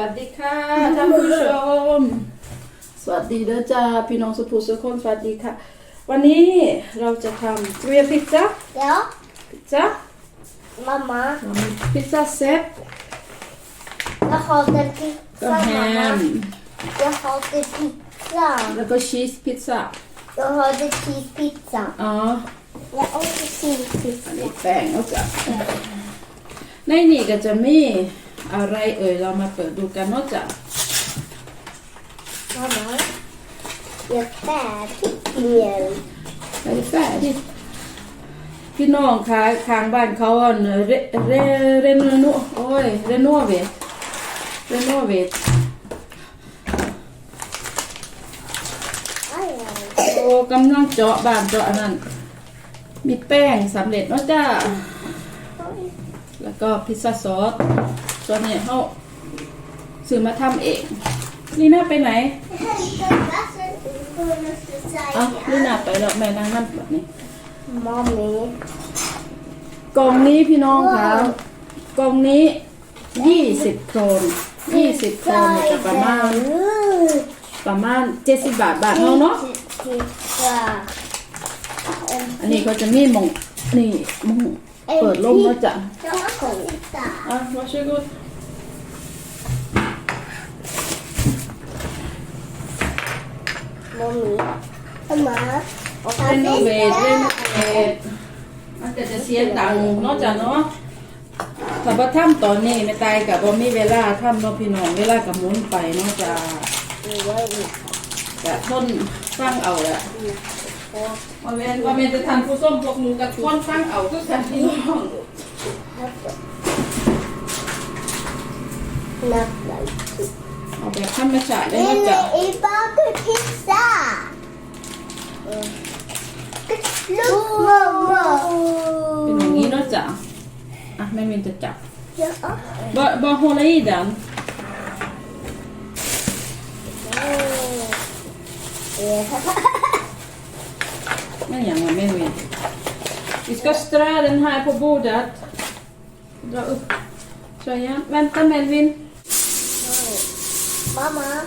วัสดีค่ะท่านผู้ชมสวัสดีเด้อจ้าพี่น้องสุภูสุคนสวัสดีค่ะ วันนี้เราจะทำเรียพิซซ่ายวพิซซ่ามาม m พิซซ่าเซตแล้วเขาจะพิซซ่าแฮม m a m m เ j า g har d ซซ p i แล้วก็ชีสพิซซ่าแล้วเขาจะชีสพิซซ่าอ๋อแล้วกอชีสพิซซ่านีแป้งเลาจ้ะในนี่ก็จะมีอะไรเอ่ยเรามาเปิดดูกันเนอกจากมาไหมเดี๋ยวแปดที่เดียนไปแปะดิพี่น้องค้าทางบ้านเขาอ่เรเรเรโนันโอ้ยเรโนเวทเรโนเวทโอ้กำลังเจาะบานเจาะนั่นมีแป้งสำเร็จเนาะจ้าแล้วก็พิซซ่าซอสตัวนี้เขาซื้อมาทำเองลีน่าไปไหนอ่ะลีน่าไปแล้วแม่นางนั่นแบบนี้มอมนี้กล่องนี้พี่น้องคะกล่องนี้ยี่สิบโครนยี่สิบโครนจะประมาณประมาณเจ็ดสิบบาทบาทเนาะเนาะอันนี้ก็จะมีมงนี่มงเปิดลมแล้วจ้ะอ่ะมาช่วยกู Mommy. Mama. เรโนเวดเรโนเวดมันก็จะเสียตังค์เนาะจ้ะเนาะถ้าบ่ทำตอนนี้ไม่ตายกับบ่มีเวลาทำเนาะพี่น้องเวลากับหมุนไปเนาะจ้ะจ o m m y กะทนฟังเอาแหละมาเมนมาเมนจะทานผู้ส้มพวกหนูกะทนสร้างเอาคุอกันพี่น้องน o t l i k เอาแบบธรรมชาติได้นะจ๊ะ Lily is baking pizza. Look, Momma. เป็นอย่างนี้เนาะจ๊ะอ่ะแม่มินจะจับ Ja. บ่บ่โฮลอีดัน ah, Men gärna med mig. Vi ska strö den här på bordet. Dra upp tröjan. Vänta Melvin. Mamá,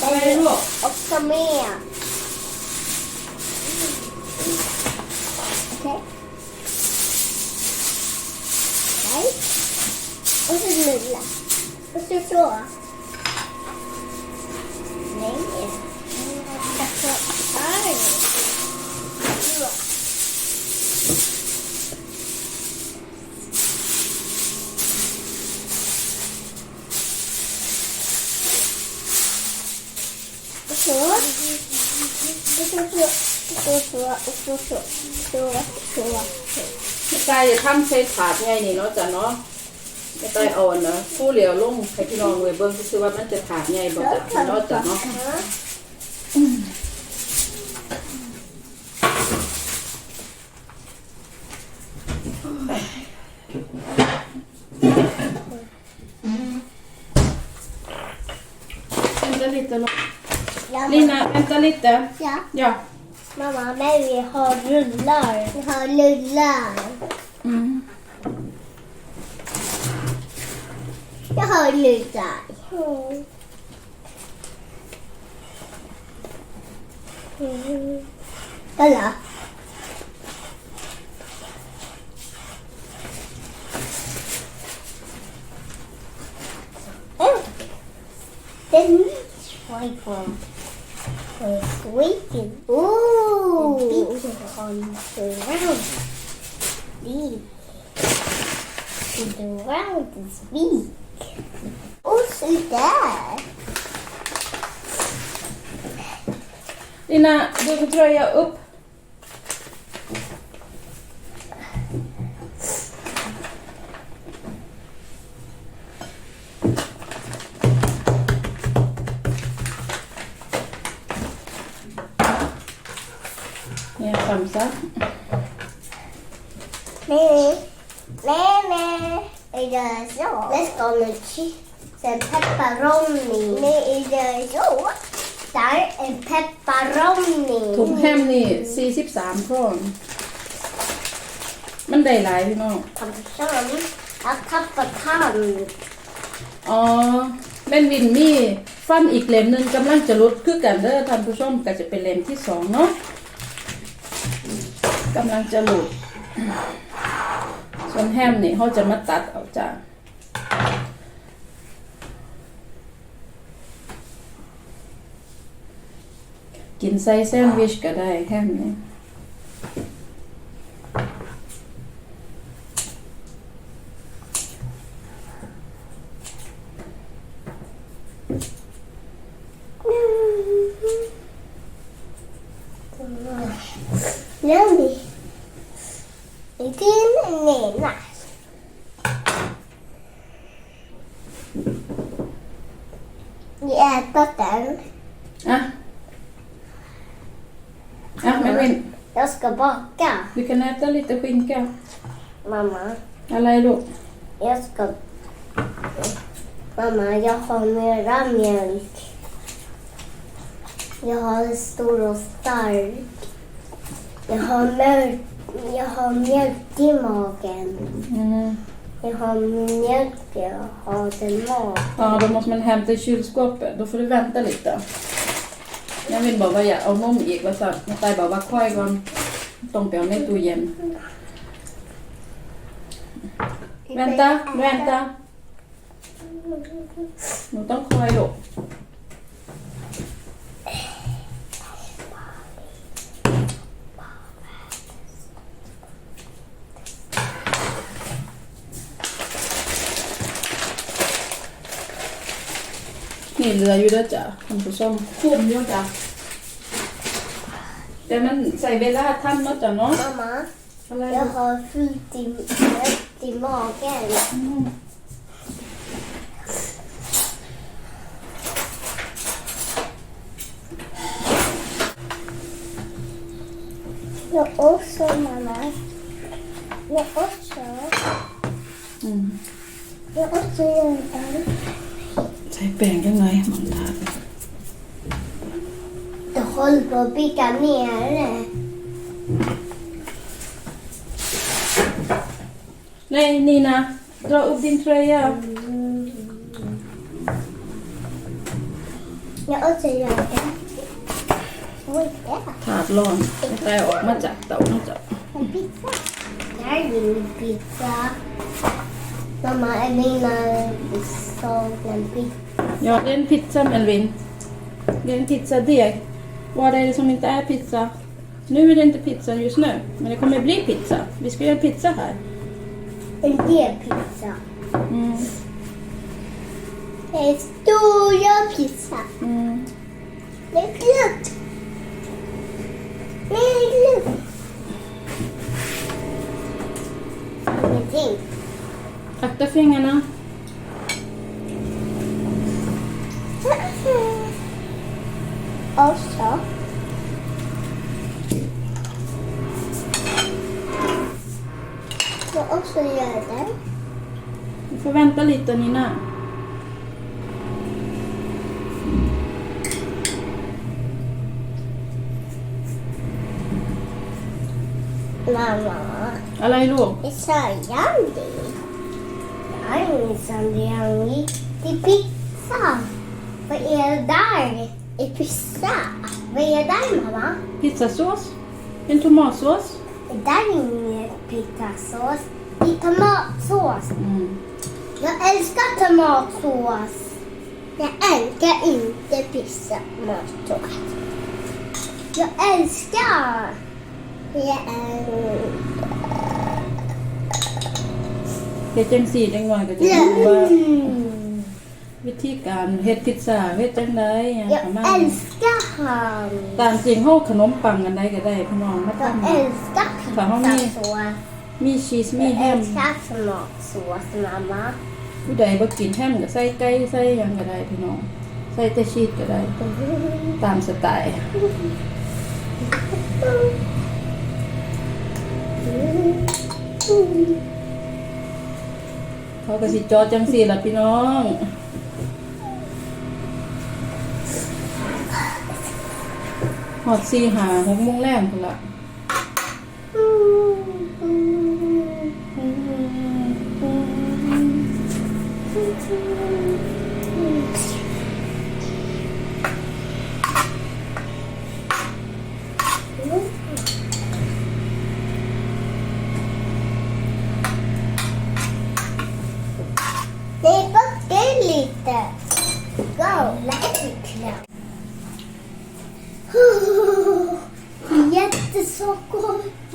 there's Ok. Ok. Okay. Right? What's the name? What's your store? Name is อุกชุกชุกชุกชุกใจจะทำใช้ถาดไงนี่เนาะจ้ะเนาะไม่ต้อ่อนนะผู้เหลียวลงใครพี่น้องเลยเบิ้งคือว่ามันจะถาดไงบอกจ้ะเนาะจ้ะเนาะลิตนาะลนาแอนตาลิตเนาะ Ja. Mamma, Mary har rullar. Har rullar. Mm. Jag har rullar. Mm. Mm. Kolla. Mm. Den är svag It's are sleeping. Ooh. The on the ground. Deep. The ground is weak. Oh, see that. Lina, du får dröja upp c o m m b s up. m a i s Mary, it is so. l e s t c e q u o n h e t e s e a n pepperoni. m a i s it is so. s t u r a n pepperoni. t o ถุงแฮม e s t 43 francs. มันได้หลายพี่น้อง c ำ m e s า m e A cup of corn. อ๋อแม่นวินมีฟันอีกเล่มหนึ่งกำลังจะลดคือกันเด้อท่านผู้ชมก็จะเป็นเล่มที่สองเนาะกำลังจะหลุดส่วนแฮมนี่เขาจะมาตัดออกจากกินไส้แซนด์วิชก็ได้แฮมนี่ Jag ska baka. Du kan äta lite skinka. Mamma, Alla är då. jag ska... Mamma, jag har mera mjölk. Jag har stor och stark. Jag har, mörk, jag har mjölk i magen. Mm. Jag har mjölk, jag har den mat. Ja, då måste man hämta i kylskåpet. Då får du vänta lite. แม่เป็นบอกว่าอยากเอานมอีกว่าสัตว์ตายบอกว่าค่อยก่อน ตรงเปเอาในตู้เย็นแม่ตาแม่ตาหนูต้องคอยหลบนี่เลืออยู่แล้วจ้ะคุณผู้ชมคุ้มอยู่จ้ะแต่มันใส่เวลาทำเนาะจ้ะเนาะ Mamma, อะไร jeg har fullt i, i magen. อืเแล้วโอ้สมานะแล้วโอ้สอืมแล้วโอ้สยังไงใช้แป้งยังไงมันทาไป Dejol papi caminar. ในนี่นะเราอุบดินเทรย์ Jag också gör det. Oj, där. ถาดร้อนแต่ออกมาจากเตาจับ En pizza. Där är min pizza. Mamma, Elvin såg en pizza. Ja, det är en pizza Melvin. Det är en pizzadeg. Vad är det som inte är pizza? Nu är det inte pizza just nu, men det kommer bli pizza. Vi ska göra pizza här. En pizza? Mm. Det är stora pizza. Mm. Med glögg. Med glögg. একটা ফেঙে না Also, får också göra det. Du får vänta lite Nina. Mamma. Alla är låg. Är sörjan det? Agnesan gick till pizza. Vad är det där i pizza? Vad är det där mamma? Pizzasås. En tomatsås. Det där är ingen pizzasås. Det är tomatsås. Mm. Jag älskar tomatsås. Jag älskar inte pizza matsås. Jag älskar... Jag älskar... เฮ็ดจังสี่จังหน่อยก็จะรู้ว่าวิธีการเฮ็ดพิซซ่าเฮ็ดจังไดหยังประมาณนีตามจริงเฮาขนมปังอันใดก็ได้พี่น้องมาทำ Jag älskar Fan, h มีชีสมีแฮม ä l สม a r tomatsås, ผู้ใดบ่กินแฮมก็ใส่ไก่ใส่หยังก็ได้พี่น้องใส่แต่ชีสก็ได้ ตามสไตล์เขาก็สิจอจังสีละพี่น้องหอดสีหาหกุมงแรกคนละ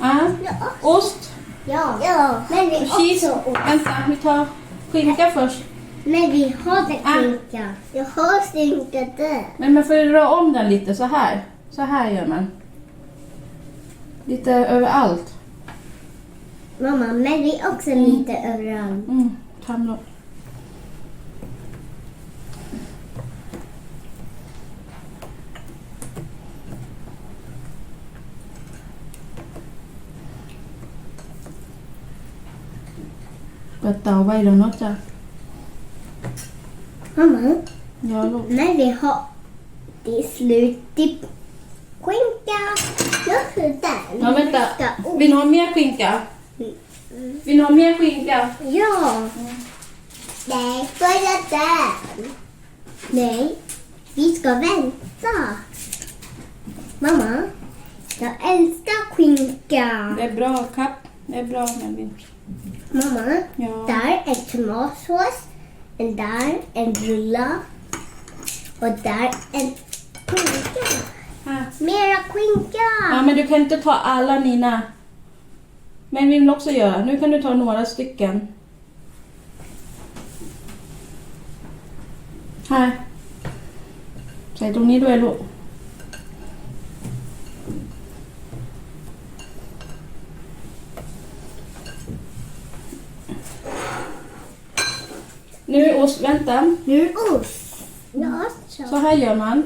Ja. Ost. Ja. ja. Men det är Cheese. också ost. Vänta, vi tar skinka först. Men vi har inte skinka. Jag har skinka där. Men man får ju dra om den lite så här. Så här gör man. Lite överallt. Mamma, men vi är också mm. lite överallt. Mm. Tvätta och vad är det något där? Mamma, Ja, lov. när vi har det är slut i skinka. Jag slutar. Ja, vänta. Vill ni ha mer skinka? Vill ni ha mer skinka? Ja. Nej, börja där. Nej, vi ska vänta. Mamma, jag älskar skinka. Det är bra, kapp. Det är bra med Mamma, ja. där är tomatsås, en där en rulla och där en skinka. Mera skinka! Ja, men du kan inte ta alla Nina. Men vi vill också göra. Nu kan du ta några stycken. Här. Säg då ni då är Vänta. Nu. Så här gör man.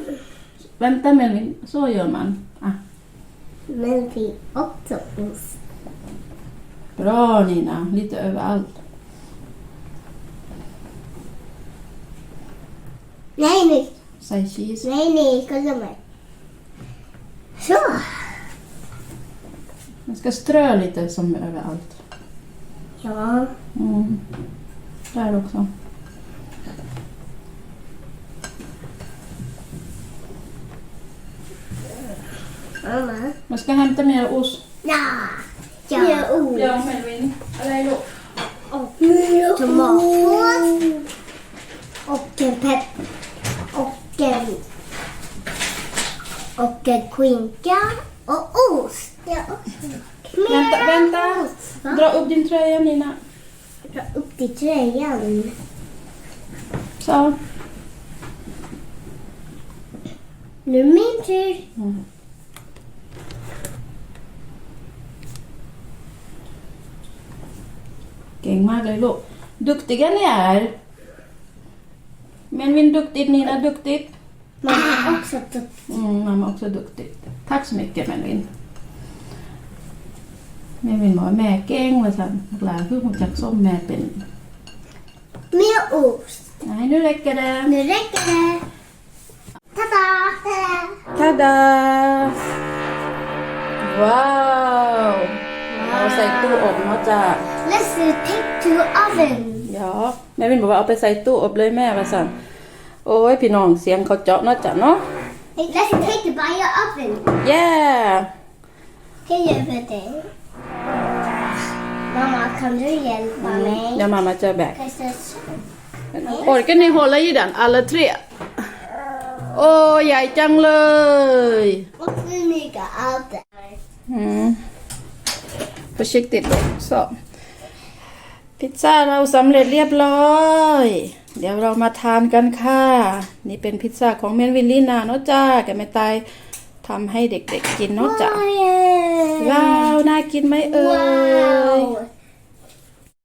Vänta Melvin, så gör man. Ah. Men också ost. Bra Nina, lite överallt. Nej, nej. Säg cheese. Nej, nej, kolla mig. Så. Man ska strö lite som överallt. Ja. Mm. Där också. Mm. Man ska hämta mer ost. Ja. Ja. Mer ost. Ja, Melvin. Eller då. Och Och en pepp... Och en... Och en skinka. Och ost. Ja. Vänta, vänta. Ost, Dra upp din tröja, Nina. Dra upp din tröja. Så. Nu är min tur. Mm. เก่งมากเลยลูก ดุกติกันเนี่ยเมนวินดุกติดนี่นะดุกติดมามอักซ์ดุกติดมามาอักซ์ดุกติดทักษมิเก่งเมนวินเมนวินบอกว่าแม่เก่งว่าสันหลานเพิ่งจากส้มแม่เป็นเมียอูสไหนนูเล็กกันเลยนูเล็กกันเลยท่าดาท่าดาาว้าวเราใส่ตู้อบเนาะจ้ะ to oven. ยาแม่วินบอกว่าเอาไปใส่ตู้อบเลยแม่ว่าสั่นโอ้ยพี่น้องเสียงเขาเจาะเนาะจ้ะเนาะ Let's take it by your oven. Yeah. Can you put Mama, come to yell for me. Yeah, Mama, to your back. โอ้ยก็ในหัวเลยยี่ดันอัลทรีโอ้ใหญ่จังเลยโอ้ยืมประชิกติดเลยสองพิซซ่าเราสำเร็จเรียบร้อย เดี๋ยวเรามาทานกันค่ะ นี่เป็นพิซซ่าของเมนวินลีนาเนาะจ้าแกไม่ตาย ทำให้เด็กๆกินเนาะจ้าว้าว น่ากินไหมเอ่ย